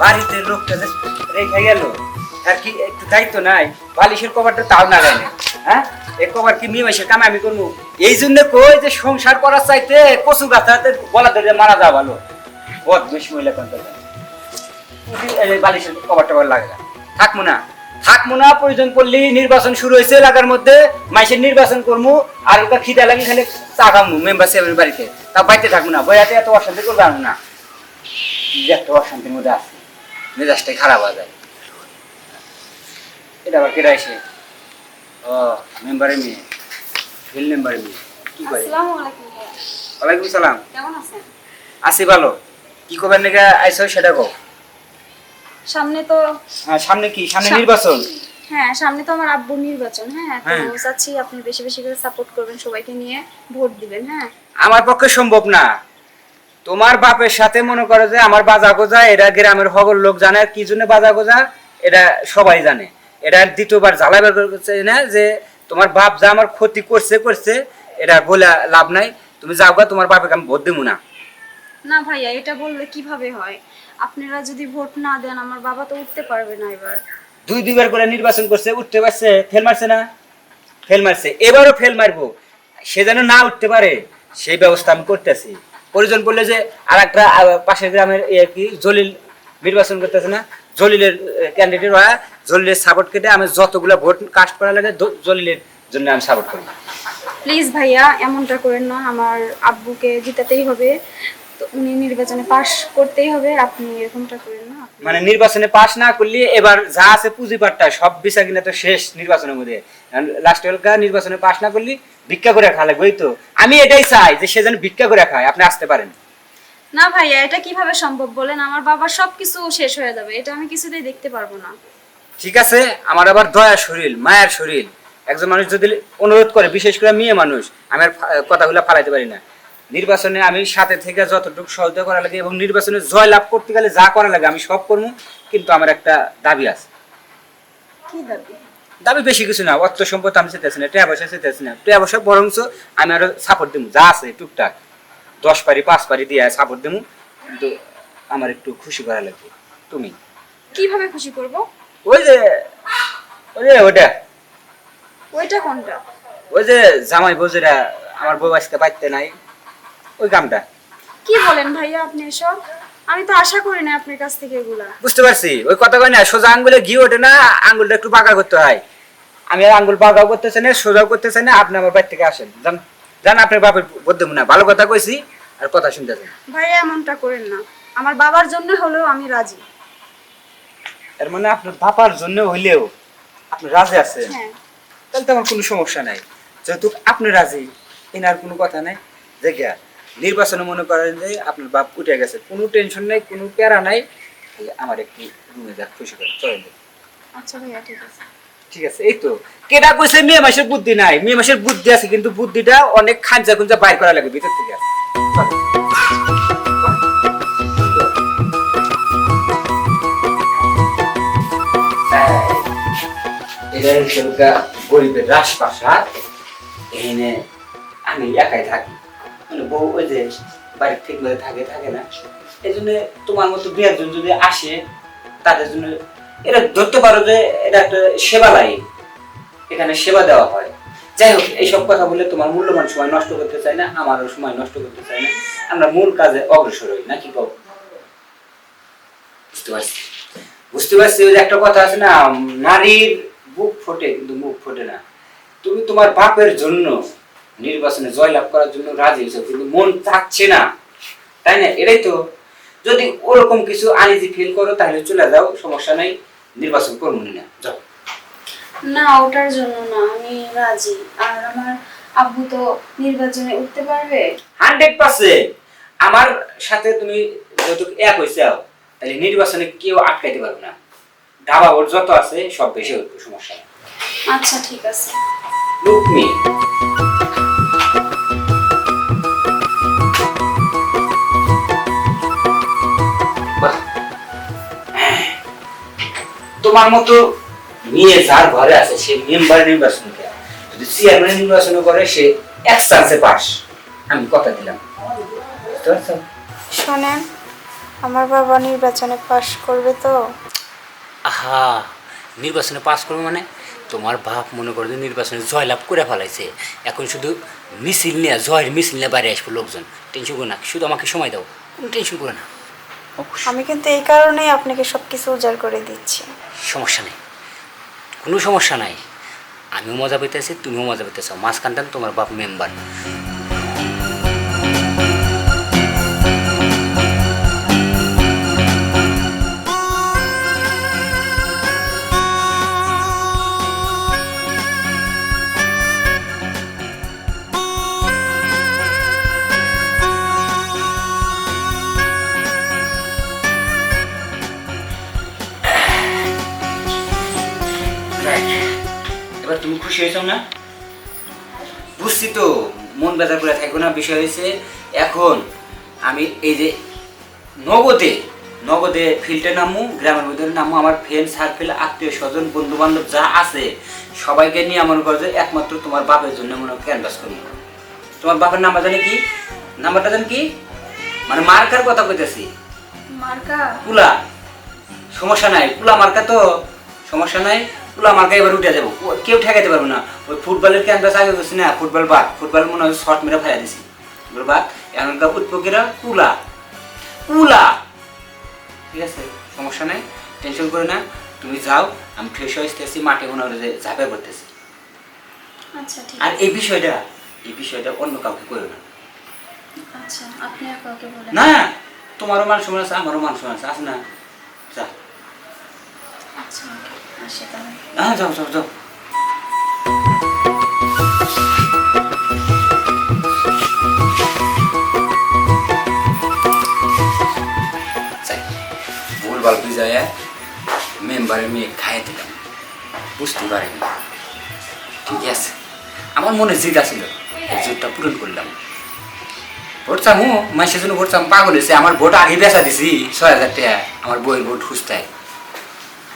বাড়িতে লোকটা যে রেখে গেল, আর কি একটু দায়িত্ব নাই, বালিশের কভারটা তাও না হ্যাঁ? এই কভার কি মেয়ে কামে আমি করব? এই জন্য কই যে সংসার করার চাইতে কচু গাছাতে গলা ধরে মারা যাওয়া ভালো। বেশি মহিলা কন্ট্রোল বালিশের কভার টভার লাগে না। থাকব না। থাকব না, প্রয়োজন পড়লে নির্বাচন শুরু হয়েছে এলাকার মধ্যে। মাইসের নির্বাচন করব, আর ওটা খিদা লাগে খালি চা খামু মেম্বার সাহেবের বাড়িতে। তা বাড়িতে থাকব না। বইয়াতে এত অশান্তি করবে না। যে একটা অশান্তির মধ্যে আছে। মেজাজটাই খারাপ হয়ে যায়। এটা আবার কেটে আসে ও মেম্বারের মেয়ে। ফিল্ড মেম্বারের মেয়ে। কি করে? ওয়ালাইকুম সালাম। কেমন আছেন? আছি ভালো। কি করবেন নাকি আইসো সেটা কো সামনে তো হ্যাঁ সামনে কি? সামনে নির্বাচন? হ্যাঁ সামনে তো আমার আব্বুর নির্বাচন। হ্যাঁ তো হ্যাঁ। চাচ্ছি আপনি বেশি বেশি করে সাপোর্ট করবেন সবাইকে নিয়ে ভোট দিবেন হ্যাঁ। আমার পক্ষে সম্ভব না। তোমার বাপের সাথে মনে করো যে আমার বাজা গোজা এটা গ্রামের সকল লোক জানে আর কি জন্য বাজা গোজা? এটা সবাই জানে। এটা দ্বিতীয়বার জ্বালা বের করছে না যে তোমার বাপ যা আমার ক্ষতি করছে করছে এটা বলে লাভ নাই। তুমি যাও গা তোমার বাপকে আমি ভোট দেবো না। না ভাইয়া এটা বললে কীভাবে হয়? আপনারা যদি ভোট না দেন আমার বাবা তো উঠতে পারবে না এবার। দুই দুইবার করে নির্বাচন করছে উঠতে পারছে ফেল মারছে না? ফেল মারছে এবারও ফেল মারবো। সে যেন না উঠতে পারে সেই ব্যবস্থা আমি করতেছি। প্রয়োজন পড়লে যে আর একটা পাশের গ্রামের কি, জলিল নির্বাচন করতেছে না? জলিলের ক্যান্ডিডেট হয় জলিলের সাপোর্ট কেটে আমি যতগুলো ভোট কাস্ট করা লাগে জলিলের জন্য আমি সাপোর্ট করি প্লিজ ভাইয়া, এমনটা করেন না। আমার আব্বুকে জিতাতেই হবে। তো উনি নির্বাচনে পাশ করতেই হবে আপনি এরকমটা করেন না। মানে নির্বাচনে পাস না করলে এবার যা আছে পুঁজিপাটটা সব বিচার কিনা তো শেষ নির্বাচনের মধ্যে। লাস্ট নির্বাচনে পাস না করলে ভিক্ষা করে লাগবে তো। আমি এটাই চাই যে সে যেন ভিক্ষা করে খায় আপনি আসতে পারেন। না ভাইয়া এটা কীভাবে সম্ভব বলেন? আমার বাবার সবকিছু শেষ হয়ে যাবে এটা আমি কিছুতেই দেখতে পারব না। ঠিক আছে আমার আবার দয়া শরীর মায়ের শরীর। একজন মানুষ যদি অনুরোধ করে বিশেষ করে মেয়ে মানুষ আমি আর কথাগুলো ফালাইতে পারি না। নির্বাচনে আমি সাথে থেকে যতটুকু সহযোগিতা করা লাগে এবং নির্বাচনে জয় লাভ করতে গেলে যা করা লাগে আমি সব করব কিন্তু আমার একটা দাবি আছে। কি দাবি? দাবি বেশি কিছু না অর্থ সম্পদ আমি চেতেছি না টেয়া পয়সা চেতেছি না। টেয়া পয়সা বরঞ্চ আমি আরও সাপোর্ট দেবো যা আছে টুকটাক। দশ পারি পাঁচ পারি দিয়ে সাপোর্ট দেবো কিন্তু আমার একটু খুশি করা লাগবে। তুমি? কীভাবে খুশি করব? ওই যে ওই যে ওটা ওইটা কোনটা? ওই যে জামাই বজুরা আমার বউ আজকে পাইতে নাই। ওই গামটা কি বলেন ভাইয়া আপনি এসব? আমি তো আশা করি না আপনার কাছ থেকে এগুলা। বুঝতে পারছি। ওই কথা কয় না সোজা আঙ্গুলে ঘি ওঠে না আঙ্গুলটা একটু বাঁকা করতে হয়। আমি আর আঙ্গুল বাঁকাও করতেছে না সোজাও করতেছে না আপনি আমার বাড়ি থেকে আসেন। জান জান আপনার বাপের বলতে না। ভালো কথা কইছি আর কথা শুনতেছেন ভাইয়া এমনটা করেন না। আমার বাবার জন্য হলেও আমি রাজি। এর মানে আপনার বাবার জন্য হইলেও আপনি রাজি আছেন? হ্যাঁ। তাহলে তো আমার কোনো সমস্যা নাই। যেহেতু আপনি রাজি এনার কোনো কথা নাই। দেখে নির্বাচনে মনে করেন যে আপনার বাপ উঠে গেছে কোনো টেনশন নাই কোনো প্যারা নাই আমার একটি রুমে যাক খুশি করে চলেন। আচ্ছা ভাইয়া ঠিক আছে। ঠিক আছে এই তো। কেটা কইছে মেয়ে মাসের বুদ্ধি নাই মেয়ে মাসের বুদ্ধি আছে কিন্তু বুদ্ধিটা অনেক খাঞ্জা খুঞ্জা বাইর করা লাগে ভিতর থেকে। চল। গরিবের রাজপ্রাসাদ এখানে আমি একাই থাকি। বউ ওই যে বাড়ির ঠিক মতো থাকে থাকে না। এই জন্য তোমার মতো দু একজন যদি আসে, তাদের জন্য এটা ধরতে পারো যে এটা একটা সেবা এখানে সেবা দেওয়া হয়। যাই হোক, এইসব কথা বলে তোমার মূল্যবান সময় নষ্ট করতে চাই না, আমারও সময় নষ্ট করতে চাই না। আমরা মূল কাজে অগ্রসর হই, নাকি কও? বুঝতে পারছি। বুঝতে পারছি, ওই যে একটা কথা আছে না নারীর বুক ফোটে, কিন্তু মুখ ফোটে না। তুমি তোমার বাপের জন্য নির্বাচনে জয়লাভ করার জন্য রাজি হয়েছো কিন্তু মন চাচ্ছে না। তাই না? এটাই তো। যদি ওরকম কিছু আনিজি ফিল করো তাহলে চলে যাও সমস্যা নাই নির্বাচন করব না। যাও। না ওটার জন্য না আমি রাজি। আর আমার আব্বু তো নির্বাচনে উঠতে পারবে? Hundred percent. আমার সাথে তুমি যেহেতু এক হয়েছে তাহলে নির্বাচনে কেউ আটকাইতে পারবে না। ধাবা ওর যত আছে সব বেশি হইবে সমস্যা আচ্ছা ঠিক আছে। লুক তোমার মতো মেয়ে যার ঘরে আছে সে মেম্বার নির্বাচন করে। যদি চেয়ারম্যান নির্বাচন করে সে এক চান্সে পাস আমি কথা দিলাম। বুঝতে পারছ? শোনেন আমার বাবা নির্বাচনে পাশ করবে তো। আহা নির্বাচনে পাস করবে মানে? তোমার বাপ মনে করো যে নির্বাচনে জয়লাভ করে ফেলাইছে। এখন শুধু মিছিল নিয়ে জয়ের মিছিল নিয়ে বাইরে আসবে লোকজন। টেনশন করো না শুধু আমাকে সময় দাও। কোনো টেনশন করো না। আমি কিন্তু এই কারণেই আপনাকে সব কিছু উজাড় করে দিচ্ছি। সমস্যা নেই। কোনো সমস্যা নাই। আমিও মজা পেতেছি তুমিও মজা পেতেছ মাঝখানটা তোমার বাপ মেম্বার খুশি হয়েছো না? বুঝছি তো মন বেজার করে থাকব না বিষয় হয়েছে এখন আমি এই যে নগদে নগদে ফিল্ডে নামু গ্রামের মধ্যে নামু আমার ফ্রেন্ড সার্কেল আত্মীয় স্বজন বন্ধু বান্ধব যা আছে সবাইকে নিয়ে আমার করো যে একমাত্র তোমার বাপের জন্য মনে ক্যানভাস করি তোমার বাপের নাম্বার জানি কি? নাম্বারটা জানি কি? মানে মার্কার কথা কইতেছি। মার্কা? পুলা। সমস্যা নাই পুলা মার্কা তো সমস্যা নাই। পুলা মার্কা এবার উঠে যাব। কেউ ঠেকাইতে পারবে না। ওই ফুটবলের ক্যাম্পাস আগে গেছি না ফুটবল বাদ। ফুটবল মনে হয় শর্ট মেরে ফেলা দিছি। ফুটবল বাদ। এখনকার উৎপকেরা পুলা পুলা ঠিক আছে সমস্যা নাই টেনশন করে না। তুমি যাও আমি ফ্রেশ হয়ে আসতেছি মাঠে মনে হয় ঝাঁপে পড়তেছি। আচ্ছা আর এই বিষয়টা এই বিষয়টা অন্য কাউকে করো না। আচ্ছা না তোমারও মান সমান আছে আমারও মান সমান আছে। আছে না? যা। আচ্ছা হ্যাঁ যাও যাও যাও। ভুলভাল বুঝাইয়া মেম্বারের মেয়ে খাইয়ে দিলাম। বুঝতে পারিনি। ঠিক আছে। আমার মনে জিদ আছিল। এই জোরটা পূরণ করলাম। ভোট চামু মাসের জন্য ভোট চাম পাগল হয়েছে আমার ভোট আগে বেচা দিছি ছয় হাজার টাকা। আমার বইয়ের ভোট খুঁজতে হয়।